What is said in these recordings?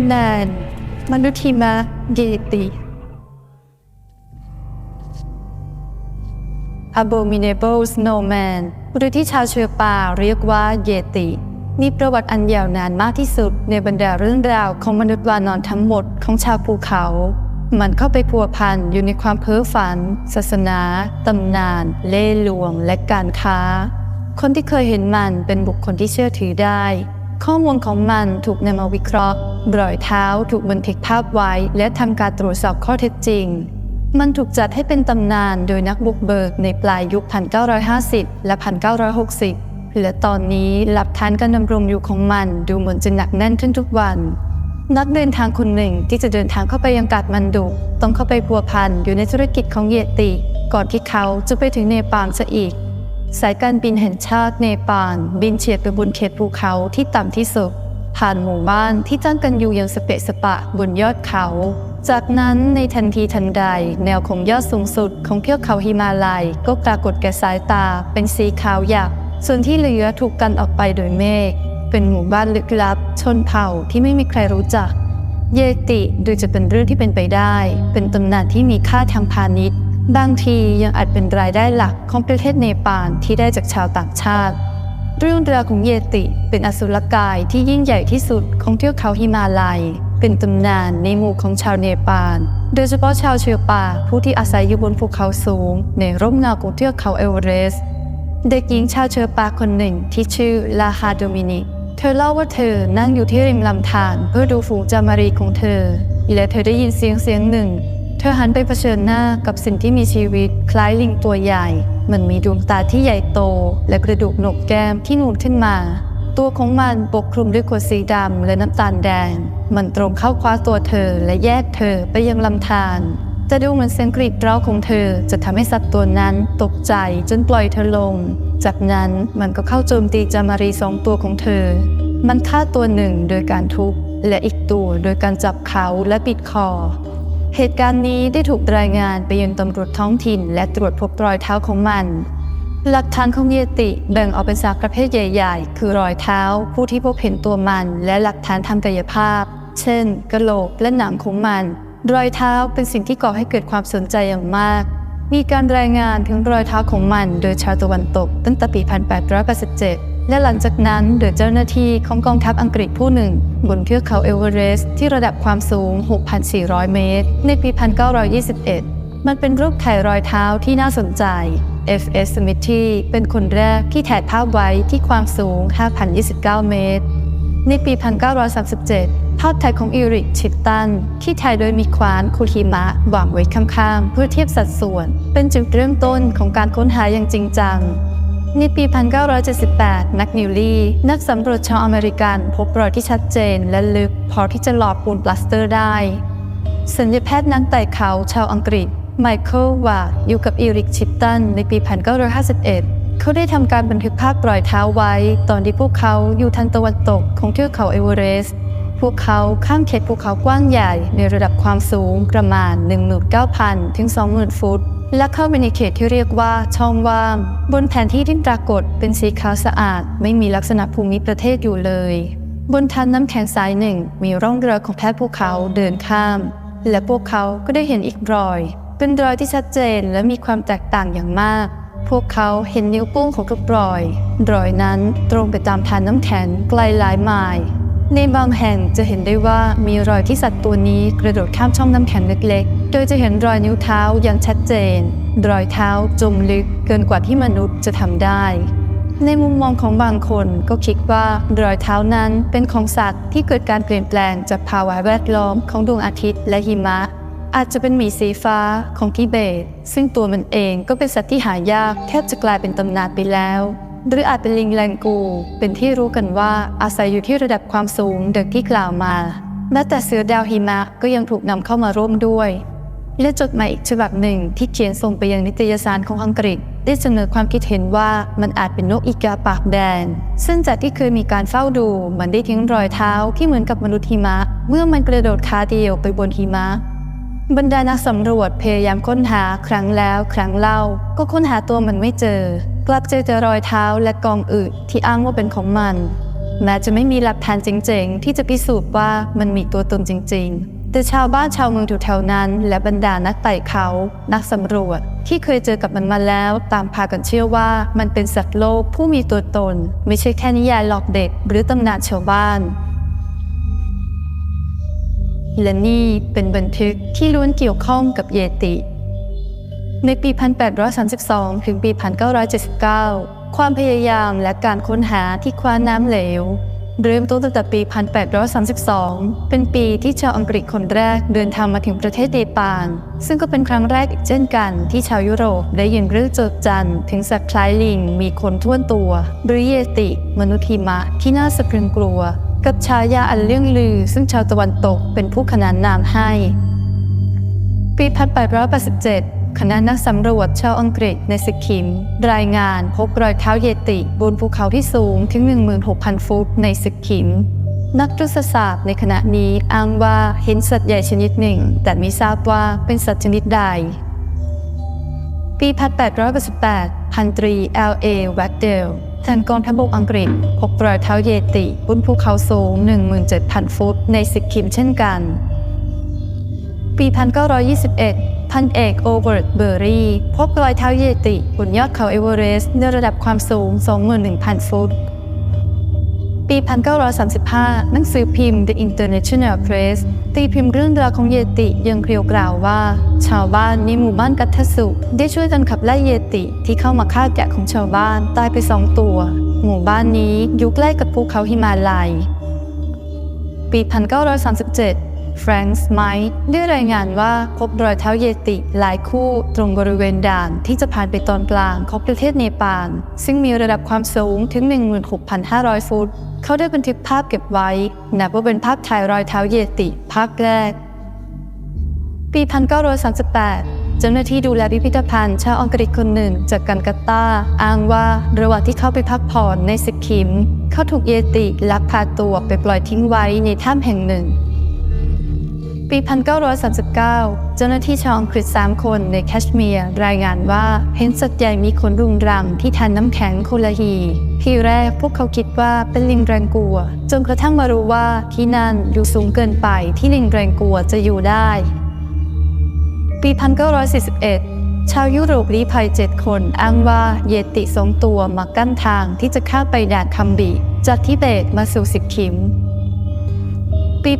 ำนานมนุษย์หิมะเยติ Abominable Snowman หรือที่ชาวเชื้อป่าเรียกว่าเยติ มีประวัติอันยาวนานมากที่สุดในบรรดาเรื่องราวของมนุษย์วานอนทั้งหมดของชาวภูเขา มันเข้าไปพัวพันอยู่ในความเพ้อฝัน ศาสนา ตำนาน เล่ห์ลวง และการค้า คนที่เคยเห็นมันเป็นบุคคลที่เชื่อถือได้ ข้อมูลของมันถูกนำมาวิเคราะห์รอยเท้าถูกบันทึกภาพไว้ และทำการตรวจสอบข้อเท็จจริง มันถูกจัดให้เป็นตำนานโดยนักบุกเบิกในปลายยุค 1950 และ 1960 และตอนนี้หลักฐานการดำรงอยู่ของมันดูเหมือนจะหนักแน่นขึ้นทุกวัน นักเดินทางคนหนึ่งที่จะเดินทางเข้าไปยังกาดมันดุต้องเข้าไปพัวพันอยู่ในธุรกิจของเยติ ก่อนที่เขาจะไปถึงเนปาลซะอีก สายการบินแห่งชาติเนปาลบินเฉียดไปบนเขตภูเขาที่ต่ำที่สุด ผ่านหมู่บ้านที่ตั้งกันอยู่อย่างสเปะสปะบนยอดเขา จากนั้นในทันทีทันใด แนวของยอดสูงสุดของเทือกเขาหิมาลัย ก็ปรากฏแก่สายตาเป็นสีขาวหยักส่วนที่เหลือถูกกันออกไปโดยเมฆเป็นหมู่บ้านลึกลับ ชนเผ่าที่ไม่มีใครรู้จัก เยติดูจะเป็นเรื่องที่เป็นไปได้ เป็นตำนานที่มีค่าทางพาณิชย์ บางทียังอาจเป็นรายได้หลักของประเทศเนปาลที่ได้จากชาวต่างชาติ เรื่องราวของเยติเป็นอสุรกายที่ยิ่งใหญ่ที่สุดของเทือกเขาหิมาลัย เป็นตำนานในหมู่ของชาวเนปาล โดยเฉพาะชาวเชือป่าผู้ที่อาศัยอยู่บนภูเขาสูง ในร่มเงาของเทือกเขาเอเวอเรสต์เด็กหญิงชาวเชือป่าคนหนึ่งที่ชื่อลาฮาโดมินิกเธอเล่าว่าเธอนั่งอยู่ที่ริมลำธารเพื่อดูฝูงจามารีของเธอ และเธอได้ยินเสียงเสียงหนึ่ง เธอหันไปเผชิญหน้ากับสิ่งที่มีชีวิต คล้ายลิงตัวใหญ่ มันมีดวงตาที่ใหญ่โต และกระดูกหนกแก้มที่นูนขึ้นมา ตัวของมันปกคลุมด้วยขนสีดำและน้ำตาลแดง มันตรงเข้าคว้าตัวเธอและแยกเธอไปยังลำธารจะดูเหมือนเสียงกรีดร้องของเธอจะทำให้สัตว์ตัวนั้นตกใจจนปล่อยเธอลง จากนั้นมันก็เข้าโจมตีจามารีสองตัวของเธอ มันฆ่าตัวหนึ่งโดยการทุบและอีกตัวโดยการจับเขาและปิดคอ เหตุการณ์นี้ได้ถูกรายงานไปยังตำรวจท้องถิ่น และตรวจพบรอยเท้าของมัน หลักฐานของเยติแบ่งออกเป็นสามประเภทใหญ่ ๆ คือรอยเท้า ผู้ที่พบเห็นตัวมัน และหลักฐานทางกายภาพ เช่น กระโหลกและหนังของมัน รอยเท้าเป็นสิ่งที่ก่อให้เกิดความสนใจอย่างมาก มีการรายงานถึงรอยเท้าของมัน โดยชาวตะวันตกตั้งแต่ปี 1887 และหลังจากนั้นโดยเจ้าหน้าที่ของกองทัพอังกฤษผู้หนึ่ง บนเทือกเขาเอเวอเรสต์ที่ระดับความสูง 6,400 เมตร ในปี 1921 มันเป็นรูปถ่ายรอยเท้าที่น่าสนใจ F.S. Smithy เป็นคนแรกที่ถ่ายภาพไว้ที่ความสูง 5,029 เมตร ในปี 1937 ภาพถ่ายของอีริกชิตตัน ที่ถ่ายโดยมีควานคูฮิมะวางไว้ข้างๆ เพื่อเทียบสัดส่วน เป็นจุดเริ่มต้นของการค้นหาอย่างจริงจัง ในปี 1978 นักนิวลีนักสำรวจชาวอเมริกัน พบรอยที่ชัดเจนและลึก พอที่จะหลอปูนปลาสเตอร์ได้สัญญาแพทย์นักไต่เขาชาวอังกฤษ ไมเคิลวาดอยู่กับอีริกชิปตัน ในปี 1951 เขาได้ทำการบันทึกภาพรอยเท้าไว้ ตอนที่พวกเขาอยู่ทางตะวันตกของเทือกเขาเอเวอเรสต์พวกเขาข้ามเขตภูเขากว้างใหญ่ในระดับความสูงประมาณ 19,000 ถึง 20,000 ฟุต และเข้าไปในเขตที่เรียกว่าช่องว่าง บนแผนที่ที่ปรากฏเป็นสีขาวสะอาด ไม่มีลักษณะภูมิประเทศอยู่เลย บนทันน้ำแข็งสายหนึ่งมีร่องเรือของแพทย์ภูเขาเดินข้าม และพวกเขาก็ได้เห็นอีกรอย เป็นรอยที่ชัดเจนและมีความแตกต่างอย่างมาก พวกเขาเห็นนิ้วโป้งของทุกรอย รอยนั้นตรงไปตามทานน้ำแข็งไกลหลายไมล์ ในบางแห่งจะเห็นได้ว่ามีรอยที่สัตว์ตัวนี้กระโดดข้ามช่องน้ำแข็งเล็กๆ โดยจะเห็นรอยนิ้วเท้าอย่างชัดเจน รอยเท้าจมลึกเกินกว่าที่มนุษย์จะทำได้ ในมุมมองของบางคนก็คิดว่ารอยเท้านั้นเป็นของสัตว์ที่เกิดการเปลี่ยนแปลงจากภาวะแวดล้อมของดวงอาทิตย์และหิมะ อาจจะเป็นหมีสีฟ้าของทิเบต ซึ่งตัวมันเองก็เป็นสัตว์ที่หายากแทบจะกลายเป็นตำนานไปแล้ว หรืออาจเป็นลิงแลงกู เป็นที่รู้กันว่าอาศัยอยู่ที่ระดับความสูงดังที่กล่าวมา แม้แต่เสือดาวหิมะก็ยังถูกนำเข้ามาร่วมด้วย และจดหมายอีกฉบับหนึ่งที่เขียนส่งไปยังนิตยสารของอังกฤษ ได้เสนอความคิดเห็นว่ามันอาจเป็นนกอีกาปากแดงซึ่งจากที่เคยมีการเฝ้าดูมันได้ทิ้งรอยเท้าที่เหมือนกับมนุษย์หิมะ เมื่อมันกระโดดขาเดียวไปบนหิมะบรรดานักสำรวจพยายามค้นหาครั้งแล้วครั้งเล่า ก็ค้นหาตัวมันไม่เจอ กลับเจอแต่รอยเท้าและกองอึที่อ้างว่าเป็นของมันแม้จะไม่มีหลักฐานจริงๆ ที่จะพิสูจน์ว่ามันมีตัวตนจริง ๆ แต่ชาวบ้านชาวเมืองแถวๆนั้น และบรรดานักไต่เขา นักสำรวจ ที่เคยเจอกับมันมาแล้ว ตางพากันเชื่อว่ามันเป็นสัตว์โลกผู้มีตัวตน ไม่ใช่แค่นิยายหลอกเด็ก หรือตำนานชาวบ้าน และนี่เป็นบันทึกที่ล้วนเกี่ยวข้องกับเยติ ในปี 1832 ถึงปี 1979 ความพยายามและการค้นหาที่คว้าน้ำเหลว เริ่มต้นตั้งแต่ปี 1832 เป็นปีที่ชาวอังกฤษคนแรกเดินทางมาถึงประเทศเนปาล ซึ่งก็เป็นครั้งแรกอีกเช่นกันที่ชาวยุโรปได้ยินเรื่องโจดจันทร์ถึงสัตว์คล้ายลิงมีคนท่วนตัวหรือเยติ มนุษย์หิมะที่น่าสะพรึงกลัว กับฉายาอันเรื่องลือ ซึ่งชาวตะวันตกเป็นผู้ขนานนามให้ ปี 1887 คณะนักสำรวจชาวอังกฤษในสิกิม รายงานพบรอยเท้าเยติ บนภูเขาที่สูงถึง 16,000 ฟุตในสิกิม นักรุษศาสตร์ในขณะนี้อ้างว่าเห็นสัตว์ใหญ่ชนิดหนึ่ง แต่ไม่ทราบว่าเป็นสัตว์ชนิดใด ปี 1888 พันตรี L.A. แว็กเดลทางกองทัพบกอังกฤษพบรอยเท้าเยติบนภูเขาสูง 17,000 ฟุตในสิกิมเช่นกัน ปี 1921 พันเอกโอเวิร์ตเบอร์รี่ พบรอยเท้าเยติบนยอดเขาเอเวอเรสต์ในระดับความสูง 21,000 ฟุต ปี 1935 หนังสือพิมพ์ The International Press ตีพิมพ์เรื่องราวของเยติยังเกลียวกล่าวว่า ชาวบ้านในหมู่บ้านกัตทสุ ได้ช่วยกันขับไล่เยติที่เข้ามาฆ่าแกะของชาวบ้านตายไปสองตัว หมู่บ้านนี้อยู่ใกล้กับภูเขาหิมาลัย ปี 1937 แฟรงส์ไมค์ได้รายงานว่าพบรอยเท้าเยติหลายคู่ตรงบริเวณด่านที่จะผ่านไปตอนกลางของประเทศเนปาล ซึ่งมีระดับความสูงถึง 16,500 ฟุต เขาได้บันทึกภาพเก็บไว้ นับว่าเป็นภาพถ่ายรอยเท้าเยติภาพแรก ปี 1938เจ้าหน้าที่ดูแลพิพิธภัณฑ์ชาวอังกฤษคนหนึ่งจากกันกาตาอ้างว่าระหว่างที่เข้าไปพักผ่อนในสิกิม เขาถูกเยติลักพาตัวไปปล่อยทิ้งไว้ในถ้ำแห่งหนึ่ง ปี 1939 เจ้าหน้าที่ชาวอังกฤษ 3 คนในแคชเมียร์รายงานว่าเห็นสัตว์ใหญ่มีขนรุงรังที่ทานน้ำแข็งโคลาฮี ทีแรกพวกเขาคิดว่าเป็นลิงแรงกัว จนกระทั่งมารู้ว่าที่นั่นอยู่สูงเกินไปที่ลิงแรงกัวจะอยู่ได้ ปี 1941ชาวยุโรปลี้ภัย7คนอ้างว่าเยติสองตัวมากั้นทางที่จะข้ามไปแดนคัมบี จากทิเบตมาสู่สิกคิม ปี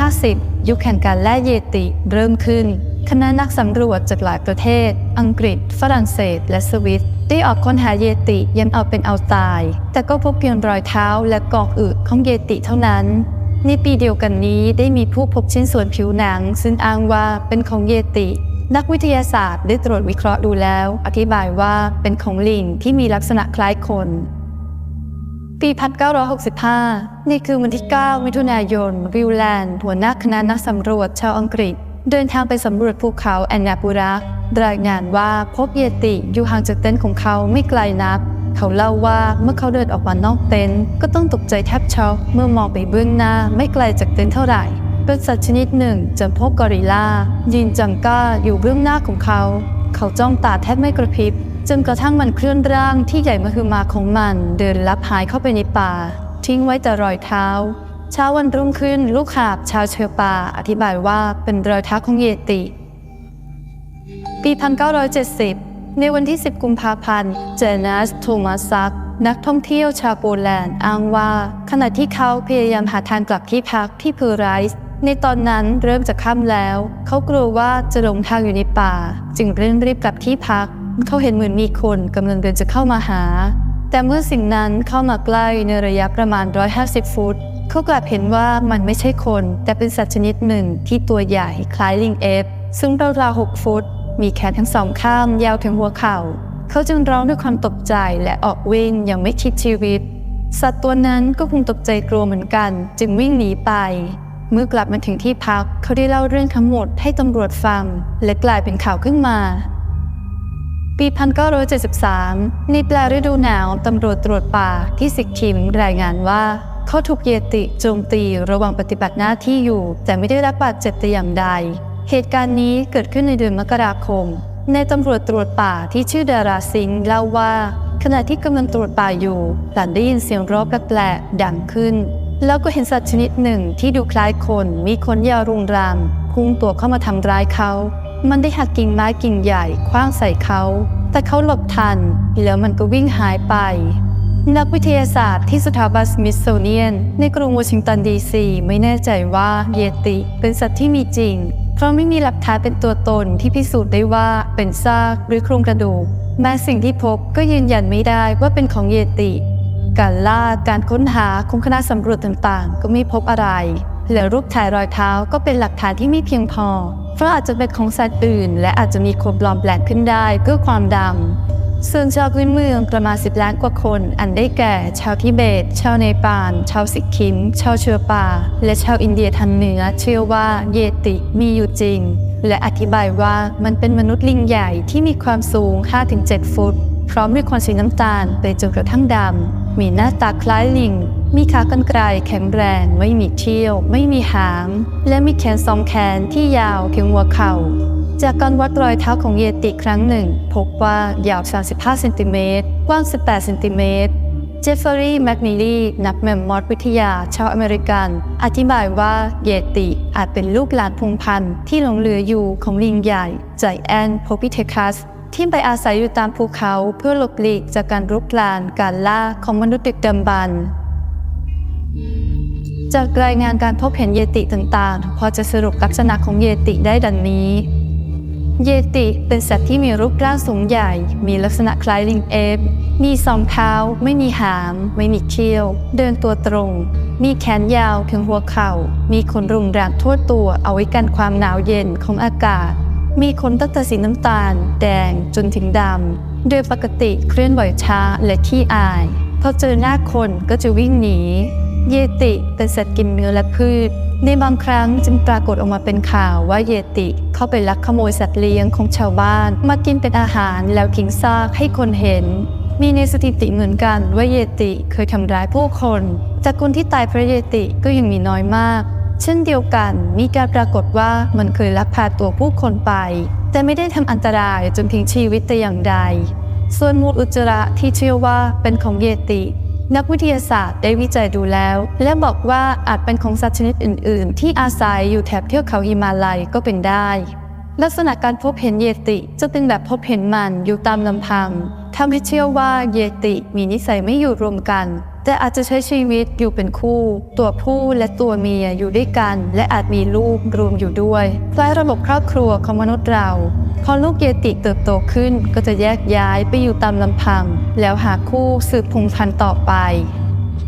1950 ยุคแห่งการแล่เยติเริ่มขึ้น คณะนักสำรวจจากหลายประเทศ อังกฤษ ฝรั่งเศส และสวิตได้ออกค้นหาเยติยังเอาเป็นเอาตาย แต่ก็พบเพียงรอยเท้าและกอกอึของเยติเท่านั้น ในปีเดียวกันนี้ได้มีผู้พบชิ้นส่วนผิวหนัง ซึ่งอ้างว่าเป็นของเยติ นักวิทยาศาสตร์ได้ตรวจวิเคราะห์ดูแล้ว อธิบายว่าเป็นของลิงที่มีลักษณะคล้ายคน ปี 1965 นี่คือวันที่ 9 มิถุนายน วิลแลนด์ หัวหน้าคณะนักสำรวจชาวอังกฤษ เดินทางไปสำรวจภูเขาแอนนาปูระรายงานว่าพบเยติอยู่ห่างจากเต็นท์ของเขาไม่ไกลนัก เขาเล่าว่าเมื่อเขาเดินออกมานอกเต็นท์ก็ต้องตกใจแทบช็อกเมื่อมองไปเบื้องหน้าไม่ไกลจากเต็นท์เท่าไหร่เป็นสัตว์ชนิดหนึ่งจำพวกกอริลลายืนจังก้าอยู่เบื้องหน้าของเขา เขาจ้องตาแทบไม่กระพริบ จนกระทั่งมันเคลื่อนร่างที่ใหญ่มหึมาของมันเดินลับหายเข้าไปในป่า ทิ้งไว้แต่รอยเท้า เช้าวันรุ่งขึ้นลูกหาบชาวเชอป่าอธิบายว่าเป็นรอยเท้าของเยติ ปี 1970 ในวันที่ 10 กุมภาพันธ์ เจนัสโทมัสซัก นักท่องเที่ยวชาวโปแลนด์อ้างว่า ขณะที่เขาพยายามหาทางกลับที่พักที่เพอร์ไรส์ในตอนนั้นเริ่มจะค่ำแล้ว เขากลัวว่าจะหลงทางอยู่ในป่า จึงเร่งรีบกลับที่พัก เขาเห็นเหมือนมีคนกำลังเดินจะเข้ามาหา แต่เมื่อสิ่งนั้นเข้ามาใกล้ในระยะประมาณ 150 ฟุต เขากลับเห็นว่ามันไม่ใช่คน แต่เป็นสัตว์ชนิดหนึ่งที่ตัวใหญ่คล้ายลิงเอฟ ซึ่งราวๆ6ฟุต มีแขนทั้งสองข้างยาวถึงหัวเข่า เขาจึงร้องด้วยความตกใจและออกวิ่งอย่างไม่คิดชีวิต สัตว์ตัวนั้นก็คงตกใจกลัวเหมือนกัน จึงวิ่งหนีไปเมื่อกลับมาถึงที่พักเขาได้เล่าเรื่องทั้งหมดให้ตำรวจฟัง และกลายเป็นข่าวขึ้นมา ปี 1973 ในปลายฤดูหนาวตำรวจตรวจป่าที่สิกคิมรายงานว่า เขาถูกเยติโจมตีระหว่างปฏิบัติหน้าที่อยู่ แต่ไม่ได้รับบาดเจ็บแต่อย่างใด เหตุการณ์นี้เกิดขึ้นในเดือนมกราคม ในตำรวจตรวจป่าที่ชื่อดาราซิงเล่าว่า ขณะที่กำลังตรวจป่าอยู่ หลันได้ยินเสียงร้องแปลกๆดังขึ้น แล้วก็เห็นสัตว์ชนิดหนึ่งที่ดูคล้ายคนมีขนยาวรุงรังพุ่งตัวเข้ามาทำร้ายเขา มันได้หักกิ่งไม้กิ่งใหญ่คว้างใส่เขา แต่เขาหลบทัน แล้วมันก็วิ่งหายไป นักวิทยาศาสตร์ที่สถาบันสมิธโซเนียน ในกรุงวอชิงตันดีซีไม่แน่ใจว่าเยติเป็นสัตว์ที่มีจริง เพราะไม่มีหลักฐานเป็นตัวตนที่พิสูจน์ได้ว่าเป็นซากหรือโครงกระดูกแม้สิ่งที่พบก็ยืนยันไม่ได้ว่าเป็นของเยติ การล่าการค้นหาของคณะสำรวจต่างๆ ก็ไม่พบอะไร และรูปถ่ายรอยเท้าก็เป็นหลักฐานที่ไม่เพียงพอ เพราะอาจจะเป็นของสัตว์อื่น และอาจจะมีคนปลอมแปลงขึ้นได้เพื่อความดังส่วนชาวพื้นเมืองประมาณ 10 ล้านกว่าคน อันได้แก่ ชาวทิเบต ชาวเนปาล ชาวสิกคิม ชาวเชื้อป่า และชาวอินเดียทางเหนือเชื่อว่าเยติมีอยู่จริง และอธิบายว่ามันเป็นมนุษย์ลิงใหญ่ที่มีความสูง 5-7 ฟุต พร้อมด้วยขนสีน้ำตาลไปจนกระทั่งดำมีหน้าตาคล้ายลิง มีขากรรไกรแข็งแรง ไม่มีเที่ยว ไม่มีหาง และมีแขนสองแขนที่ยาวเพียงหัวเข่า จากการวัดรอยเท้าของเยติครั้งหนึ่ง พบว่ายาว 35 เซนติเมตร กว้าง 18 เซนติเมตรเจฟเฟอรี่แมกนีลีนักแมมมอสวิทยาชาวอเมริกัน อธิบายว่าเยติอาจเป็นลูกหลานพงพันธุ์ที่หลงเหลืออยู่ของลิงใหญ่ใจแอนโพพิเทคัส ที่ไปอาศัยอยู่ตามภูเขาเพื่อหลบหลีกจากการรุกรานการล่าของมนุษย์ดึกดำบรรพ์ จากรายงานการพบเห็นเยติต่างๆ พอจะสรุปลักษณะของเยติได้ดังนี้ เยติเป็นสัตว์ที่มีรูปร่างสูงใหญ่ มีลักษณะคล้ายลิงเอฟ มีสองเท้า ไม่มีหางไม่มีเขี้ยว เดินตัวตรง มีแขนยาวถึงหัวเข่า มีขนรุงรังทั่วตัวเอาไว้กันความหนาวเย็นของอากาศ มีขนตั้งแต่สีน้ำตาล แดงจนถึงดำ โดยปกติเคลื่อนไหวช้าและขี้อาย พอเจอหน้าคนก็จะวิ่งหนี เยติเป็นสัตว์กินเนื้อและพืช ในบางครั้งจึงปรากฏออกมาเป็นข่าวว่าเยติเข้าไปลักขโมยสัตว์เลี้ยงของชาวบ้าน มากินเป็นอาหารแล้วทิ้งซากให้คนเห็น มีในสถิติเหมือนกันว่าเยติเคยทำร้ายผู้คนแต่คนที่ตายเพราะเยติก็ยังมีน้อยมาก เช่นเดียวกันมีการปรากฏว่ามันเคยลักพาตัวผู้คนไป แต่ไม่ได้ทำอันตรายจนทิ้งชีวิตแต่อย่างใด ส่วนมูลอุจจาระที่เชื่อว่าเป็นของเยติ นักวิทยาศาสตร์ได้วิจัยดูแล้ว และบอกว่าอาจเป็นของสัตว์ชนิดอื่น ๆ ที่อาศัยอยู่แถบเทือกเขาหิมาลัยก็เป็นได้ ลักษณะการพบเห็นเยติจะเป็นแบบพบเห็นมันอยู่ตามลำพังทำให้เชื่อว่าเยติมีนิสัยไม่อยู่รวมกัน แต่อาจจะใช้ชีวิตอยู่เป็นคู่ ตัวผู้และตัวเมียอยู่ด้วยกัน และอาจมีลูกรวมอยู่ด้วยคล้ายระบบครอบครัวของมนุษย์เรา พอลูกเยติเติบโตขึ้นก็จะแยกย้ายไปอยู่ตามลำพัง แล้วหาคู่สืบพงษ์พันธุ์ต่อไป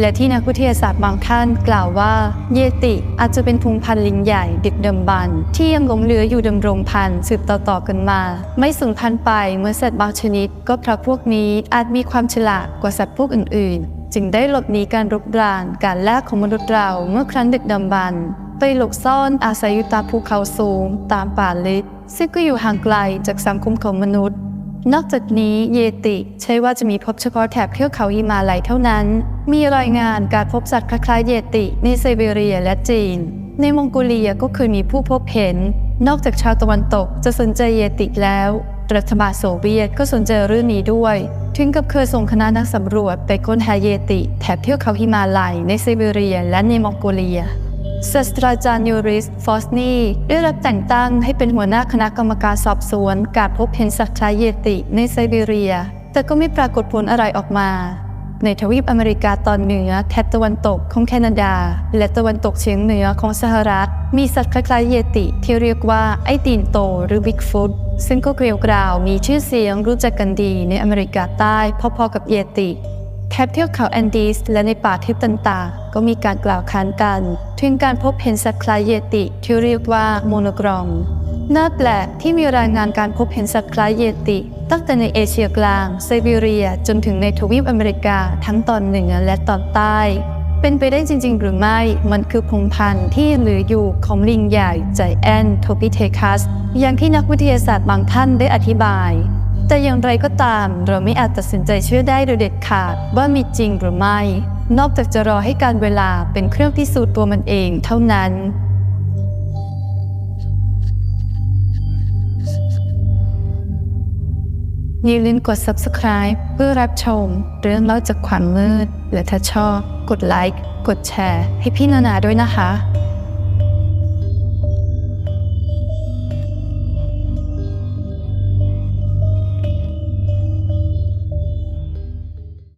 และที่นักวิทยาศาสตร์บางท่านกล่าวว่า เยติอาจจะเป็นพงพันธุ์ลิงใหญ่ดึกดำบรรที่ยังหลงเหลืออยู่ดำรงพันธุ์สืบต่อๆกันมา ไม่สูญพันธุ์ไปเมื่อสัตว์บางชนิด ก็เพราะพวกนี้อาจมีความฉลาดกว่าสัตว์พวกอื่น ๆ จึงได้หลบหนีการรุกรานการล่าของมนุษย์เราเมื่อครั้งดึกดำบรร ไปหลบซ่อนอาศัยอยู่ตามภูเขาสูง ตามป่าลึกซึ่งก็อยู่ห่างไกลจากสังคมของมนุษย์ นอกจากนี้เยติใช่ว่าจะมีพบเฉพาะแถบเทือกเขาหิมาลัยเท่านั้น มีรายงานการพบสัตว์คล้ายๆเยติในไซบีเรียและจีน ในมองโกเลียก็เคยมีผู้พบเห็น นอกจากชาวตะวันตกจะสนใจเยติแล้ว รัฐบาลโซเวียตก็สนใจเรื่องนี้ด้วย ถึงกับเคยส่งคณะนักสำรวจไปค้นหาเยติ แถบเทือกเขาหิมาลัยในไซบีเรียและในมองโกเลีย ศาสตราจารย์ยูริส ฟอสนีได้รับแต่งตั้งให้เป็นหัวหน้าคณะกรรมการสอบสวน การพบเห็นสัตว์คล้ายเยติในไซบีเรีย แต่ก็ไม่ปรากฏผลอะไรออกมา ในทวีปอเมริกาตอนเหนือแถบตะวันตกของแคนาดา และตะวันตกเฉียงเหนือของสหรัฐ มีสัตว์คล้ายๆเยติที่เรียกว่าไอตีนโตหรือบิ๊กฟุตซึ่งก็เกลียวกราวมีชื่อเสียงรู้จักกันดีในอเมริกาใต้พอๆกับเยติ แถบเทือกเขาแอนดีสและในป่าทึบต่างๆ ก็มีการกล่าวค้านกัน ถึงการพบเห็นสัตว์คล้ายเยติที่เรียกว่าโมโนกรอมน่าแปลกที่มีรายงานการพบเห็นสัตว์คล้ายเยติ ตั้งแต่ในเอเชียกลางไซบีเรีย จนถึงในทวีปอเมริกาทั้งตอนเหนือและตอนใต้ เป็นไปได้จริง ๆ หรือไม่ มันคือพงพันธุ์ที่เหลืออยู่ของลิงใหญ่ใจแอนโทปิเทคัส อย่างที่นักวิทยาศาสตร์บางท่านได้อธิบาย แต่อย่างไรก็ตามเราไม่อาจตัดสินใจเชื่อได้โดยเด็ดขาดว่ามีจริงหรือไม่ นอกจากจะรอให้การเวลาเป็นเครื่องพิสูจน์ตัวมันเองเท่านั้นอย่าลืมกด subscribe เพื่อรับชม เรื่องเล่าจากความมืด และถ้าชอบ กดไลค์ กดแชร์ ให้พี่นานาด้วยนะคะ